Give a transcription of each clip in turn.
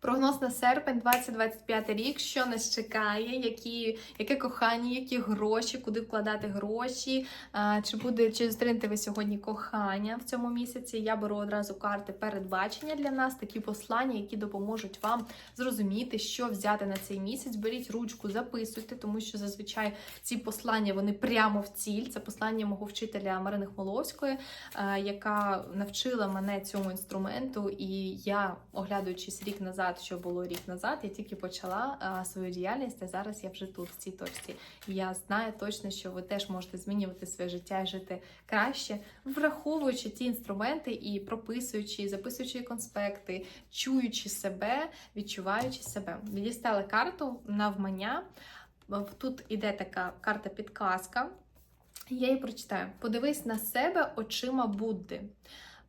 Прогноз на серпень 2025 рік, що нас чекає, які, яке кохання, які гроші, куди вкладати гроші, а, чи буде чи зустрінете ви сьогодні кохання в цьому місяці. Я беру одразу карти передбачення для нас, такі послання, які допоможуть вам зрозуміти, що взяти на цей місяць. Беріть ручку, записуйте, тому що зазвичай ці послання вони прямо в ціль. Це послання мого вчителя Марини Хмоловської, а, яка навчила мене цьому інструменту, і я, оглядуючись рік назад що було рік назад, я тільки почала а, свою діяльність, а зараз я вже тут, в цій точці. І я знаю точно, що ви теж можете змінювати своє життя і жити краще, враховуючи ті інструменти і прописуючи, записуючи конспекти, чуючи себе, відчуваючи себе. Відістали карту навмання. Тут іде така карта підказка. Я її прочитаю. Подивись на себе очима Будди.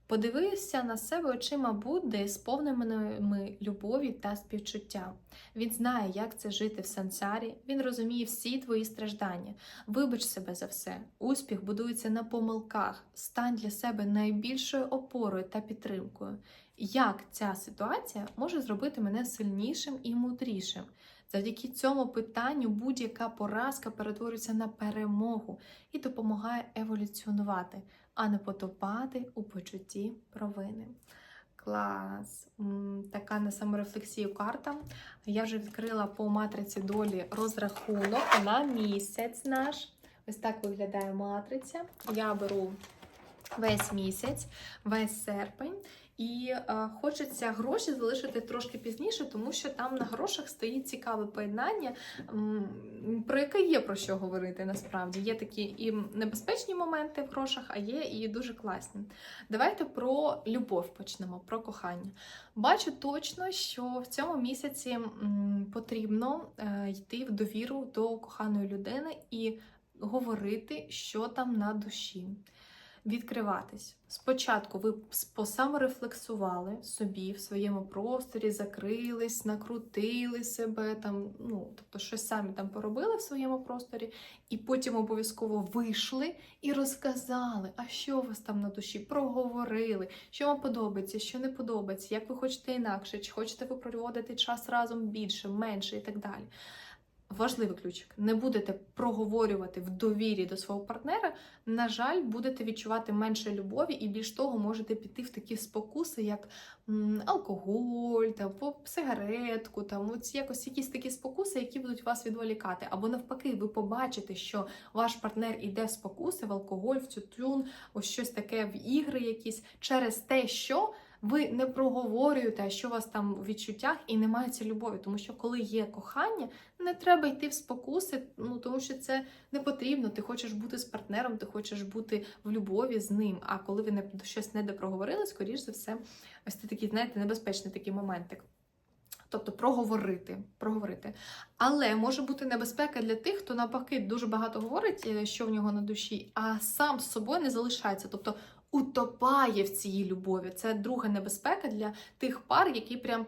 Подивився на себе очима Будди, сповненими любові та співчуття. Він знає, як це жити в сансарі, він розуміє всі твої страждання. Вибач себе за все. Успіх будується на помилках. Стань для себе найбільшою опорою та підтримкою. Як ця ситуація може зробити мене сильнішим і мудрішим? Завдяки цьому питанню будь-яка поразка перетворюється на перемогу і допомагає еволюціонувати, а не потопати у почутті провини. Клас! Така на саморефлексію карта. Я вже відкрила по матриці долі розрахунок на місяць наш. Ось так виглядає матриця. Я беру весь місяць, весь серпень. І е, хочеться гроші залишити трошки пізніше, тому що там на грошах стоїть цікаве поєднання, про яке є про що говорити насправді. Є такі і небезпечні моменти в грошах, а є і дуже класні. Давайте про любов почнемо, про кохання. Бачу точно, що в цьому місяці м, потрібно е, йти в довіру до коханої людини і говорити, що там на душі відкриватись. Спочатку ви посаморефлексували собі в своєму просторі, закрились, накрутили себе там, ну тобто щось самі там поробили в своєму просторі, і потім обов'язково вийшли і розказали, а що у вас там на душі, проговорили, що вам подобається, що не подобається, як ви хочете інакше, чи хочете ви проводити час разом більше, менше і так далі. Важливий ключик. Не будете проговорювати в довірі до свого партнера, на жаль, будете відчувати менше любові, і більш того, можете піти в такі спокуси, як алкоголь, там, сигаретку, там ось якось якісь такі спокуси, які будуть вас відволікати. Або навпаки, ви побачите, що ваш партнер іде в спокуси, в алкоголь, в тютюн, ось щось таке в ігри якісь через те, що ви не проговорюєте, що у вас там у відчуттях, і немає цієї любові. Тому що коли є кохання, не треба йти в спокуси, ну тому що це не потрібно. Ти хочеш бути з партнером, ти хочеш бути в любові з ним. А коли ви не щось не допроговорили, скоріш за все, ось це такий, знаєте, небезпечний такий моментик. Тобто проговорити, проговорити. Але може бути небезпека для тих, хто навпаки дуже багато говорить, е, що в нього на душі, а сам з собою не залишається. Тобто утопає в цій любові. Це друга небезпека для тих пар, які прям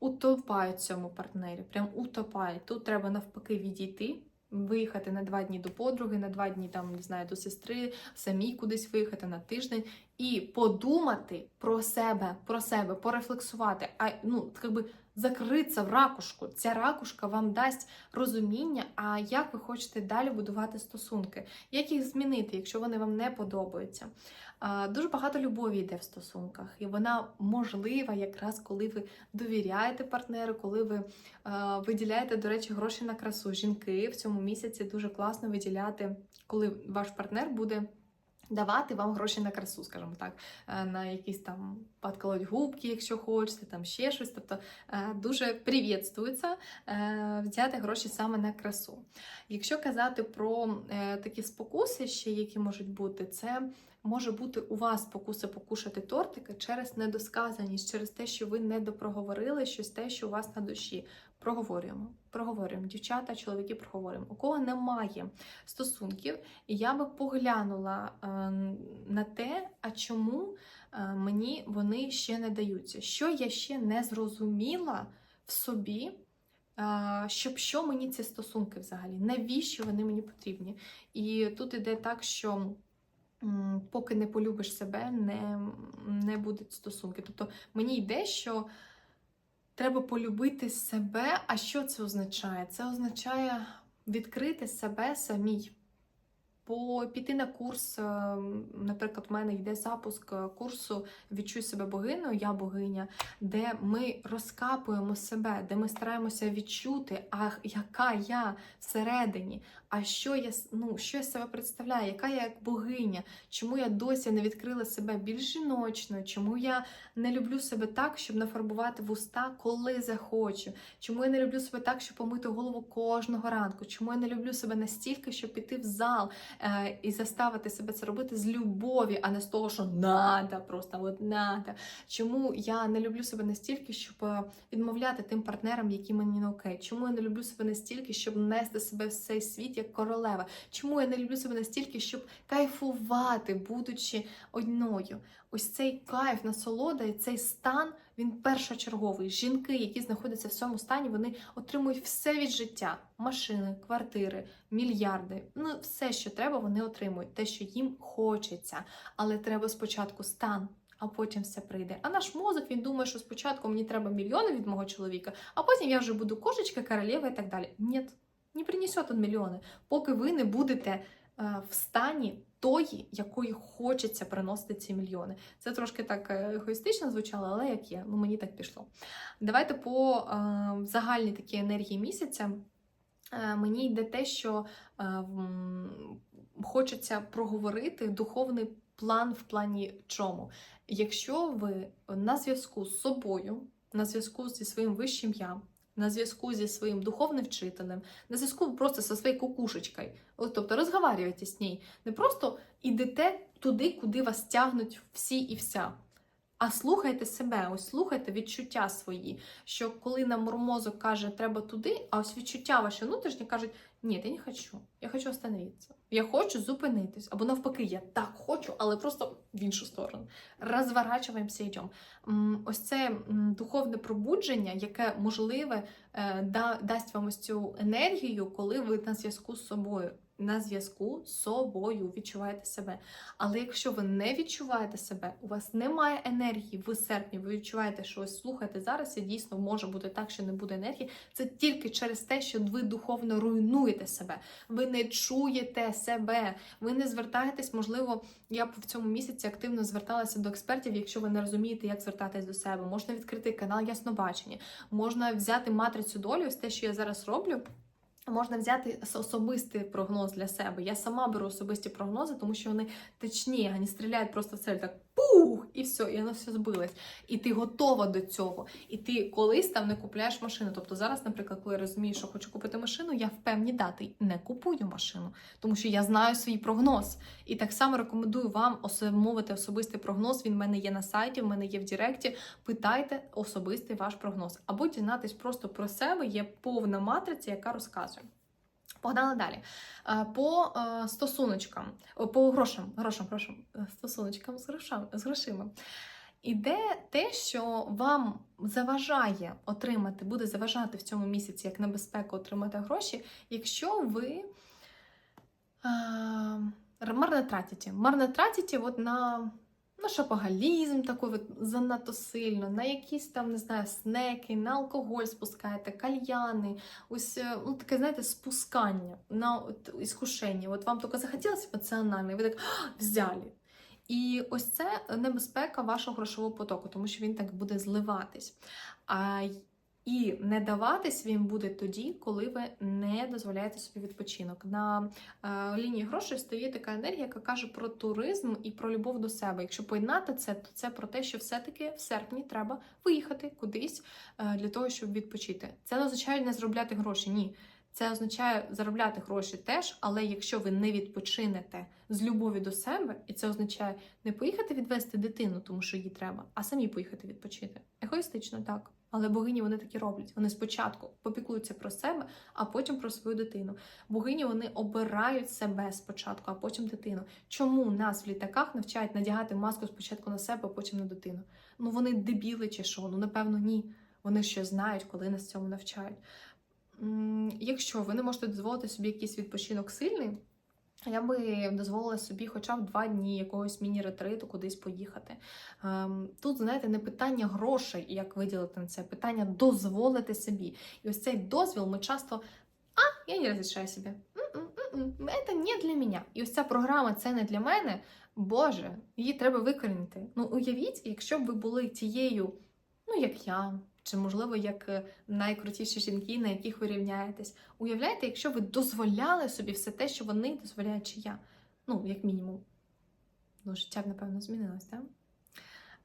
утопають цьому партнері. Прям утопають. Тут треба навпаки відійти. Виїхати на два дні до подруги, на два дні там не знаю до сестри, самі кудись виїхати на тиждень і подумати про себе, про себе, порефлексувати, а ну якби закритися в ракушку. Ця ракушка вам дасть розуміння, а як ви хочете далі будувати стосунки, як їх змінити, якщо вони вам не подобаються. Дуже багато любові йде в стосунках, і вона можлива якраз коли ви довіряєте партнеру, коли ви виділяєте, до речі, гроші на красу. Жінки в цьому місяці дуже класно виділяти, коли ваш партнер буде. Давати вам гроші на красу, скажімо так, на якісь там подколоть губки, якщо хочете, там ще щось. Тобто дуже привітствується взяти гроші саме на красу. Якщо казати про е, такі спокуси, ще які можуть бути, це може бути у вас спокуса покушати тортики через недосказаність, через те, що ви не допроговорили щось те, що у вас на душі. Проговорюємо, проговорюємо, дівчата, чоловіки, проговорюємо. У кого немає стосунків, я би поглянула е, на те, а чому е, мені вони ще не даються. Що я ще не зрозуміла в собі, е, щоб що мені ці стосунки взагалі, навіщо вони мені потрібні? І тут іде так, що. Поки не полюбиш себе, не не будуть стосунки. Тобто мені йде, що треба полюбити себе. А що це означає? Це означає відкрити себе самій. По піти на курс, е, наприклад, в мене йде запуск е, курсу Відчуй себе богиною, я богиня, де ми розкапуємо себе, де ми стараємося відчути, а яка я всередині, а що я ну, що я себе представляю, яка я як богиня, чому я досі не відкрила себе більш жіночною, чому я не люблю себе так, щоб нафарбувати вуста, коли захочу, чому я не люблю себе так, щоб помити голову кожного ранку, чому я не люблю себе настільки, щоб піти в зал і заставити себе це робити з любові, а не з того, що надо, просто от надо. Чому я не люблю себе настільки, щоб е, відмовляти тим партнерам, які мені не окей? Чому я не люблю себе настільки, щоб нести себе в цей світ як королева? Чому я не люблю себе настільки, щоб кайфувати, будучи одною? Ось цей кайф, насолода і цей стан. Він першочерговий. Жінки, які знаходяться в цьому стані, вони отримують все від життя: машини, квартири, мільярди. Ну, все, що треба, вони отримують, те, що їм хочеться. Але треба спочатку стан, а потім все прийде. А наш мозок він думає, що спочатку мені треба мільйони від мого чоловіка, а потім я вже буду кошечка, королева і так далі. Ні, не принесет он мільйони, поки ви не будете е, в стані. Тої, якої хочеться приносити ці мільйони. Це трошки так е, егоїстично звучало, але як є, ну мені так пішло. Давайте по е, загальній такій енергії місяця. Е, мені йде те, що е, хочеться проговорити духовний план в плані чому. Якщо ви на зв'язку з собою, на зв'язку зі своїм вищим я, на зв'язку зі своїм духовним вчителем, на зв'язку просто зі своєю кукушечкою, тобто розговарюєте з нею, не просто ідете туди, куди вас тягнуть всі і вся. А слухайте себе, ось слухайте відчуття свої. Що коли нам мозок каже, треба туди, а ось відчуття ваше внутрішнє кажуть, ні, я не хочу, я хочу остановитися. Я хочу зупинитись. Або навпаки, я так хочу, але просто в іншу сторону. Розворачуємося йдемо. Ось це духовне пробудження, яке можливе е, да- дасть вам ось цю енергію, коли ви на зв'язку з собою. На зв'язку з собою відчуваєте себе. Але якщо ви не відчуваєте себе, у вас немає енергії в серпні, ви відчуваєте, що ось слухайте зараз, і дійсно може бути так, що не буде енергії. Це тільки через те, що ви духовно руйнуєте себе. Ви не чуєте себе, ви не звертаєтесь. Можливо, я б в цьому місяці активно зверталася до експертів, якщо ви не розумієте, як звертатись до себе. Можна відкрити канал Яснобачення, можна взяти матрицю долі, ось те, що я зараз роблю. Можна взяти особистий прогноз для себе. Я сама беру особисті прогнози, тому що вони точні, вони стріляють просто в цель так пух, і все, і воно все збилось. І ти готова до цього. І ти колись там не купляєш машину. Тобто зараз, наприклад, коли я розумію, що хочу купити машину, я в певній дати не купую машину, тому що я знаю свій прогноз. І так само рекомендую вам мовити особистий прогноз. Він в мене є на сайті, в мене є в Директі. Питайте особистий ваш прогноз. Або дізнатись просто про себе. Є повна матриця, яка розказує. Погнали далі. Е, По е, стосуночкам, по грошам, грошам, грошам, е, стосуночкам з грошам, з грошима. Іде те, що вам заважає отримати, буде заважати в цьому місяці як небезпеку отримати гроші, якщо ви е, марно тратите. Марно тратите от на, на шапогалізм такий от занадто сильно, на якісь там, не знаю, снеки, на алкоголь спускаєте, кальяни, ось е, ну, таке, знаєте, спускання на от, іскушення. От вам тільки захотілося емоціонально, і ви так «А, взяли. І ось це небезпека вашого грошового потоку, тому що він так буде зливатись. А, і не даватись він буде тоді, коли ви не дозволяєте собі відпочинок. На е, лінії грошей стоїть така енергія, яка каже про туризм і про любов до себе. Якщо поєднати це, то це про те, що все-таки в серпні треба виїхати кудись е, для того, щоб відпочити. Це не означає не заробляти гроші. Ні. Це означає заробляти гроші теж, але якщо ви не відпочинете з любові до себе, і це означає не поїхати відвести дитину, тому що їй треба, а самі поїхати відпочити. Егоїстично так. Але богині вони такі роблять. Вони спочатку попіклуються про себе, а потім про свою дитину. Богині вони обирають себе спочатку, а потім дитину. Чому нас в літаках навчають надягати маску спочатку на себе, а потім на дитину? Ну вони дебіли чи що? Ну напевно, ні. Вони ще знають, коли нас цьому навчають. Якщо ви не можете дозволити собі якийсь відпочинок сильний, Я би дозволила собі хоча б два дні якогось міні-ретриту кудись поїхати. Ем, Тут, знаєте, не питання грошей, як виділити на це, питання дозволити собі. І ось цей дозвіл ми часто. А, я не розрішаю собі. Це не для мене. І ось ця програма це не для мене. Боже, її треба викорінити. Ну, уявіть, якщо б ви були тією, ну як я, чи можливо як е, найкрутіші жінки, на яких ви рівняєтесь. Уявляєте, якщо ви дозволяли собі все те, що вони дозволяють, чи я. Ну, як мінімум. Ну, життя б, напевно, змінилось, так?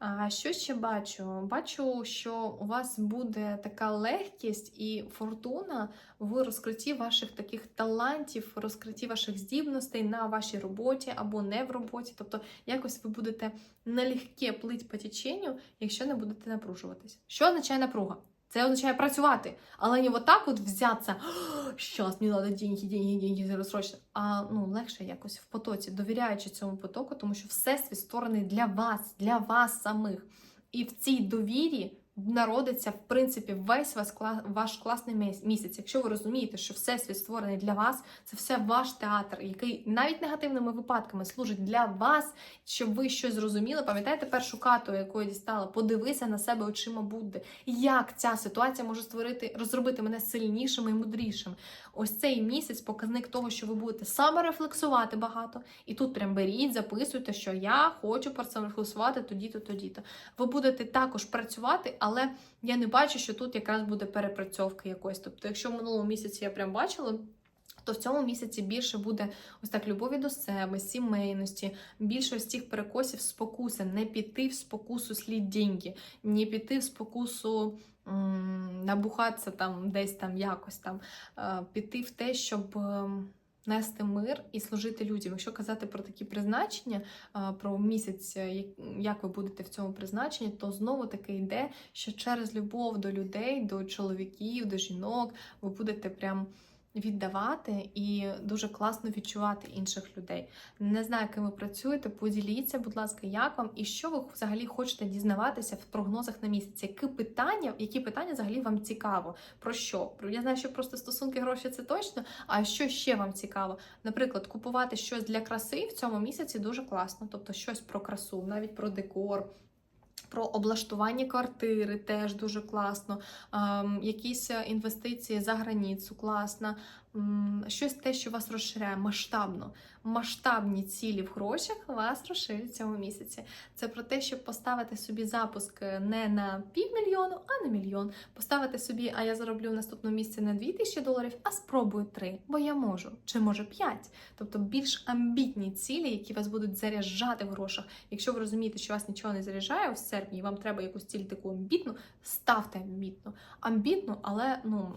А що ще бачу? Бачу, що у вас буде така легкість і фортуна в розкритті ваших таких талантів, в розкритті ваших здібностей на вашій роботі або не в роботі. Тобто, якось ви будете налегке плить по теченню, якщо не будете напружуватись. Що означає напруга? Це означає працювати, але не вот так от взятися, щас мені треба деньги, деньги, деньги зараз срочно. А ну легше якось в потоці, довіряючи цьому потоку, тому що всесвіт створений для вас, для вас самих. І в цій довірі народиться, в принципі, весь ваш, ваш класний місяць. Якщо ви розумієте, що всесвіт створений для вас, це все ваш театр, який навіть негативними випадками служить для вас, щоб ви щось зрозуміли. Пам'ятаєте першу кату, яку я дістала? Подивися на себе очима Будди. Як ця ситуація може створити, розробити мене сильнішим і мудрішим? Ось цей місяць показник того, що ви будете саме рефлексувати багато. І тут прям беріть, записуйте, що я хочу про це рефлексувати тоді-то, тоді-то. Ви будете також працювати, але я не бачу, що тут якраз буде перепрацьовка якось. Тобто, якщо в минулому місяці я прям бачила. То в цьому місяці більше буде ось так любові до себе, сімейності, більше ось цих перекосів спокуси, не піти в спокусу слід деньги, не піти в спокусу м, набухатися там десь там якось там, піти в те, щоб ем, нести мир і служити людям. Якщо казати про такі призначення, про місяць, е, як ви будете в цьому призначенні, то знову таки йде, що через любов до людей, до чоловіків, до жінок, ви будете прям. Віддавати і дуже класно відчувати інших людей. Не знаю, ким ви працюєте. Поділіться, будь ласка, як вам і що ви взагалі хочете дізнаватися в прогнозах на місяць? Які питання, які питання взагалі вам цікаво? Про що? Я знаю, що просто стосунки гроші це точно. А що ще вам цікаво? Наприклад, купувати щось для краси в цьому місяці дуже класно, тобто щось про красу, навіть про декор. Про облаштування квартири теж дуже класно, ем, якісь е, інвестиції за границю класно, М, щось те, що вас розширяє масштабно. Масштабні цілі в грошах вас розширюють в цьому місяці. Це про те, щоб поставити собі запуск е, не на півмільйону, а на мільйон. Поставити собі, а я зароблю в наступному місці не 2000 доларів, а спробую 3, бо я можу, чи може 5. Тобто більш амбітні цілі, які вас будуть заряджати в грошах. Якщо ви розумієте, що вас нічого не заряджає в серпні, і вам треба якусь ціль таку амбітну, ставте амбітну. Амбітну, але ну.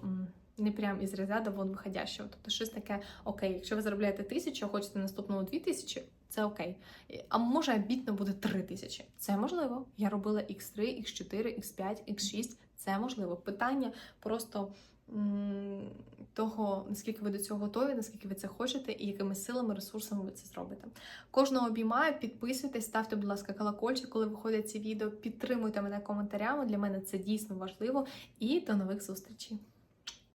Не прям із розряду вон виходящого. Тобто щось таке окей. Якщо ви заробляєте тисячу, а хочете наступного дві тисячі, це окей. А може амбітно буде три тисячі. Це можливо. Я робила X3, X4, X5, X6. Це можливо. Питання просто того, наскільки ви до цього готові, наскільки ви це хочете, і якими силами, ресурсами ви це зробите. Кожного обіймаю, підписуйтесь, ставте, будь ласка, колокольчик, коли виходять ці відео. Підтримуйте мене коментарями. Для мене це дійсно важливо. І до нових зустрічей.